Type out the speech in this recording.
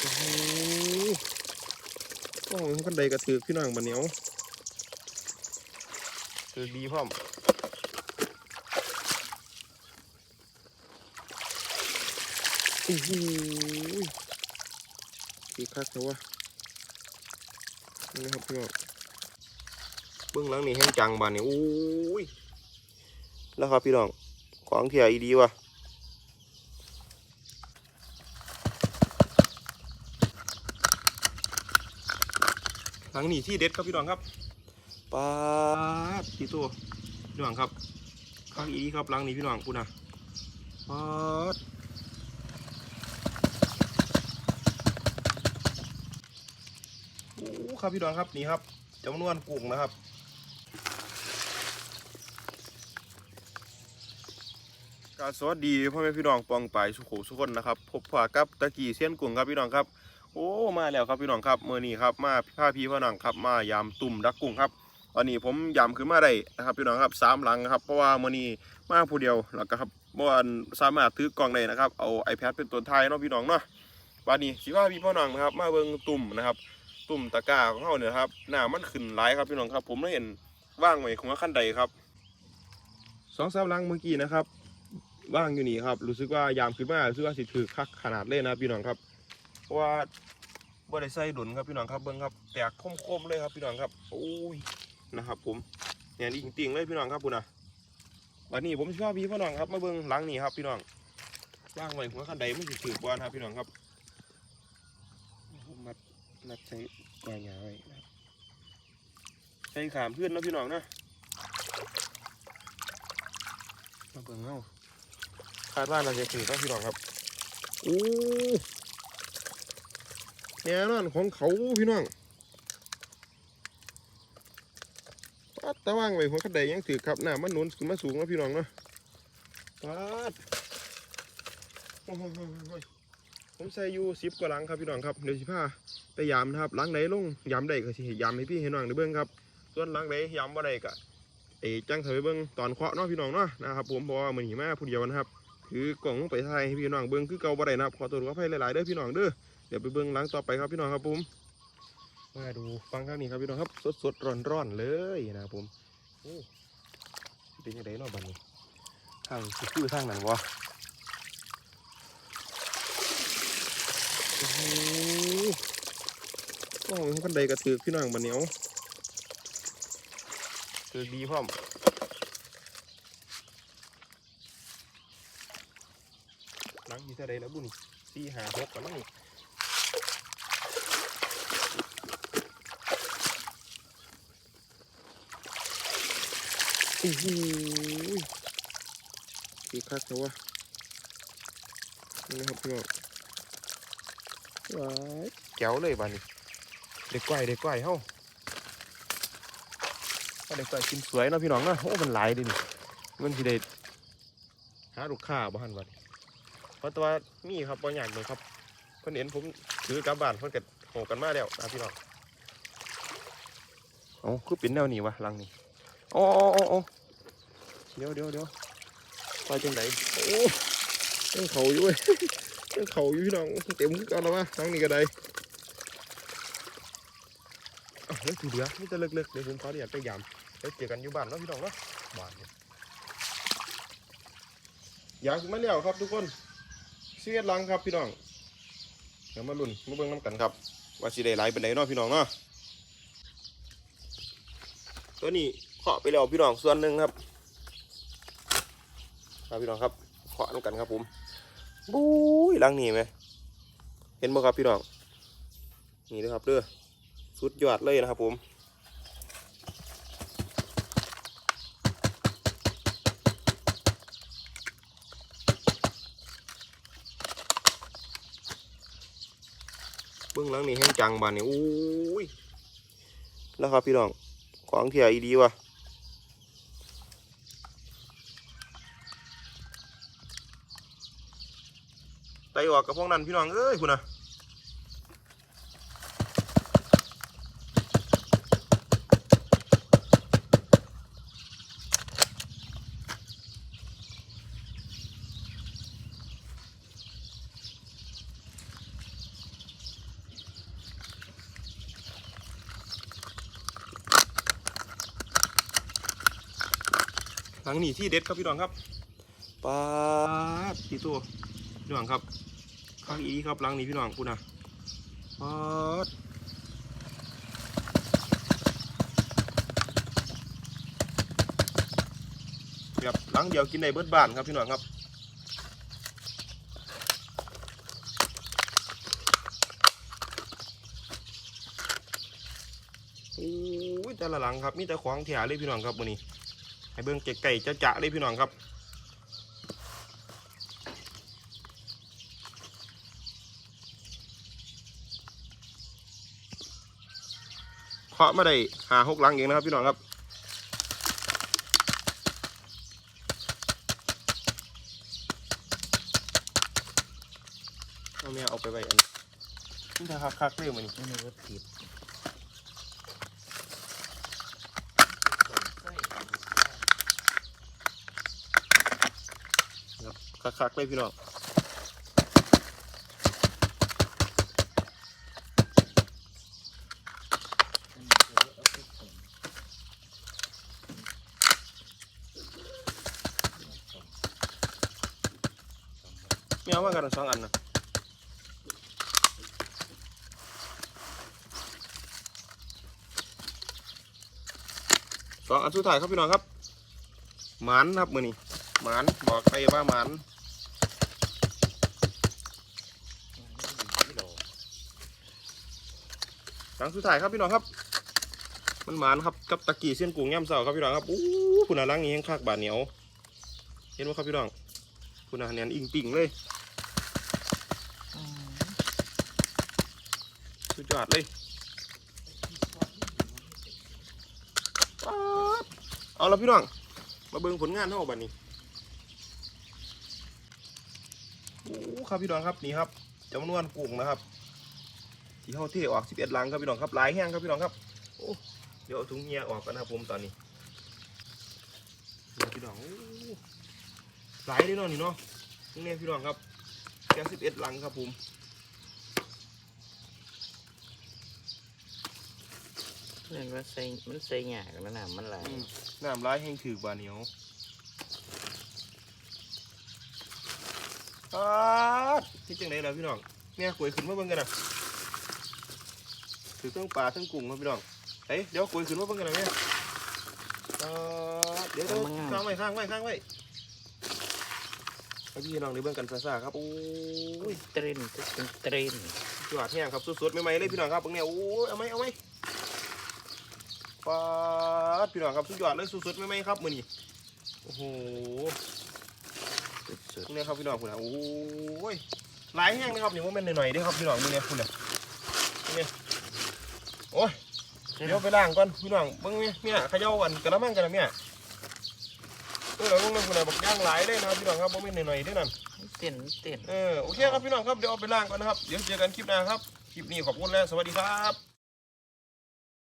โอ้โหโอ้โหกันใดกระถือพี่น้องบันเหนียวถือดีพร้อมโอ้โหดีคักเถอะวะนี่นะครับพี่น้องเบื้องหลังนี่แห้งจังบานนี่โอ้ยแล้วครับพี่น้องของเทียอีดีวะ หลังนี้ที่เด็ดครับพี่น้องครับปาดที่ตัวพี่น้องครับข้างอีครับหลังนี้พี่น้องคุณนะปาดโอ้ครับพี่น้องครับนี่ครับจำนวนกุ้งนะครับกาบสวัสดีพ่อแม่พี่น้องปองไปสุขสุขคนนะครับพบผ่ากับตะกี้เส้ยนกุ้งครับพี่น้องครับ โอ้มาแล้วครับพี่น้องครับเมื่อนี้ครับมาพาพี่พ่อน้องครับมายามตุ่มดักกุ้งครับตอนนี้ผมยามขึ้นมาได้นะครับพี่น้องครับสามหลังครับเพราะว่าเมื่อนี้มาผู้เดียวแล้วก็ครับเมื่อวานสามารถถือกล่องได้นะครับเอา iPad เป็นตัวท้ายเนาะพี่น้องเนาะวันนี้สิว่าพี่พ่อน้องนะครับมาเบิ่งตุ่มนะครับ ตุ่มตะกร้าของเขาเนี่ยครับหน้ามันขึ้นหลายครับพี่น้องครับ ผมได้เห็นว่างไว้ของขั้นใดครับสองสามหลังเมื่อกี้นะครับว่างอยู่นี่ครับรู้สึกว่ายามขึ้นมารู้สึกว่าสิถือคักขนาดเล่นนะพี่น้องครับ เพราะว่าบ่ได้ใส่ดุนครับพี่น้องครับเบิ้งครับแตกคมๆเลยครับพี่น้องครับโอ้ยนะครับ ผมเนี่ยจริงๆเลยพี่น้องครับคุณนะวันนี้ผมชอบพี่พี่น้องครับมาเบิ้งหลังนี่ครับพี่น้องว่างไว้หัวขันใดไม่สิถือบอลครับพี่น้องครับมัดมัดใส่กวายยาไว้ใส่ขามเพื่อนนะพี่น้องนะมาเบิ้งเอาคาดว่าเราจะถือครับพี่น้องครับโอ้ น่นอนของเขาพี่น้องปัดตะว่างไว้หัวขัดใดยังถือครับหน้ามันหนุนขึ้นมาสูงแล้วพี่น้องเนาะปัดผมใส่อยู่สิบกว่าหลังครับพี่น้องครับเดี๋ยวสิพาไปยามนะครับหลังไหนลงยามใดก็สิยามให้พี่ให้น้องได้เบิ่งครับ ส่วนหลังไหนยามบ่ได้ก็เอ๋จังเถอะไปเบิ่งตอนเคาะเนาะพี่น้องเนาะนะครับผมเพราะว่ามันหนีมาผู้เดียวนะครับถือกล่องลงไปถ่ายให้พี่น้องเบิ่งคือเก่าบ่ได้นะครับขอตัวขออภัยหลายๆเด้อพี่น้องเด้อ เดี๋ยวไปเบิ้งหล้างต่อไปครับพี่น้องครับผมมาดูฟังข้างนี้ครับพี่น้องครับ สดสดร้อนร้อนๆเลยนะครับผมโอ้เป็นยังไงเนาะบัดนี้ทางคือทางนั้นวะโอ้โหโอ้นใดกระถือพี่น้องบัดเหนียวถือดีพร้อมหลังที่เท่าใดแล้วบุญสี่หาหกกันมั้ง โอ้โหดีคักแต่ว่านี่ครับพี่น้องว้ายแก้วเลยบ้านนี้เด็กไก่เด็กไก่เฮ้าถ้าเด็กไก่กินสวยเนาะพี่น้องเนาะโอ้มันหลายดินี่มันสิได้หาลูกค้าบ้านวันเพราะตัวมีครับบางอย่างเลยครับเพิ่นเห็นผมถือกลับบ้านเพิ่นก็โหกันมาแล้วนะพี่น้องเอ๋อคือเป็นแนวนี้วะหลังนี้ อ๋ออ๋ออ๋อเดี๋ยวเดี๋ยวเดี๋ยวไปจังไหนโอ้ยังเขาอยู่เว้ยยังเขาอยู่พี่น้องเต็มกันแล้ววะทั้งนี้ก็ได้อะเฮ้ยถือเดียวนี่จะเลิกๆเดี๋ยวผมขอเดี๋ยวไปยามไปเจอกันอยู่บ้านเนาะพี่น้องเนาะบ้านเนี่ยอยากขึ้นมาแล้วครับทุกคนเสียดหลังครับพี่น้องเดี๋ยวมาลุ้นมาเบิ่งน้ำกันครับ ว่าสิได้หลายเป็นไหนเนาะพี่น้องเนาะตัวนี้ เคาะไปแล้วพี่น้องส่วนหนึ่งครับครับพี่น้องครับขอน้ำกันครับผมบุ้ยลังนี่ไหมเห็นบ่ครับพี่น้องนี่เลยครับเด้อสุดยอดเลยนะครับผมเบื้องหลังนี่แห้งจังบานนี่อุ้ยแล้วครับพี่น้องของเทียอีดีว่ะ ตออกกับพวกนั้นพี่น้องเอ้ยคุณนะหลังนี้ที่เด็ดครับพี่น้องครับปลาตีตัวพี่น้งครับ ข้างอีครับหลังนี้พี่น้องคุณนะปาดแบบหลังเดียวกินในเบิดบ้านครับพี่น้องครับโอ้ยแต่ละหลังครับมีแต่ของเถียเลยพี่น้องครับวันนี้ ให้เบิ่งไก่ๆจะๆเลยพี่น้องครับ เคาะมาได้หาหกหลังเองนะครับพี่น้องครับเอาแม่เอาไปไว้อันนี้นี่ถ้าคักๆเลยมันนี่ม่รู้ว่าผิดคักๆเลยพี่น้อง ม่เอามากันสองอันนะสองอันสุดท้ายครับพี่น้องครับหมันครับมือนี้หมันบอกใครว่าหมันหลังสุดท้ายครับพี่น้องครับ มันหมานครับกับตะกี้เส้นกุ้งย่ำเสาครับพี่น้องครับอู้คุณอาลังนี้ยังคากบาดเหนียว เห็นไหมครับพี่น้อง คุณอาเนียนอิงปิ่งเลยสุดยอดเลยเอาละพี่น้อง มาเบิ่งผลงานเท่าบัดนี้โอ้ครับพี่น้องครับนี่ครับจำนวนกุ้งนะครับที่เขาเทออก11ลังครับพี่น้องครับหลายแห้งครับพี่น้องครับโอ้เดี๋ยวถุงเงียออกกันนะครับผมตอนนี้พี่น้องโอ้ หลายเลยเนาะนี่เนาะนี่พี่น้องครับแค่11ลังครับผมเนื่องว่าใส่มันใส่หยากันนะมันหลายอืมน้ำลายแห้งถือบาเหนียวป๊าดที่จังไหนล่ะพี่น้องเนี่ยกล้วยขึ้นมาเบิ่งกันนะถือเครื่องปลาเครื่องกุ้งครับพี่น้องเฮ้ยเดี๋ยวกล้วยขึ้นมาเบิ่งกันนะเนี่ยป๊าดเดี๋ยวเดี๋ยวข้างไว้ข้างไว้ข้างไว้ให้ พี่น้องได้เบิ่งกันซ่าๆครับโอ้ยเตรนก็เป็นเตรนยอดแห้งครับสดๆใหม่ๆเลยพี่น้องครับเบิ่งเนี่ยโอ้ยเอาไหมเอาไหมป๊าดพี่น้องครับสุดยอดเลยสดๆใหม่ๆครับมื้อนี้โอ้โหสุดเนี่ยครับพี่น้องคุณนะโอ้ยหลายแห้งนะครับนี่ว่าแม่นหน่อยๆเด้อครับพี่น้องมือเนี่ยคุณเนี่ยเนี่ยโอ้ยๆเดี๋ยวไปล้างก่อนพี่น้องเบิ่งเนี่ยเนี่ยเขย่ากันกระมังกันนะเนี่ย เออเบิ่งนั่นคุณน่ะบอกย่างหลายเลยนะครับพี่น้องครับว่าแม่นหน่อยๆเด้อนั่นเต้นเต้นเออโอเคครับพี่น้องครับเดี๋ยวเอาไปล้างก่อนนะครับเดี๋ยวเจอกันคลิปหน้าครับคลิปนี้ขอบคุณแล้วสวัสดีครับ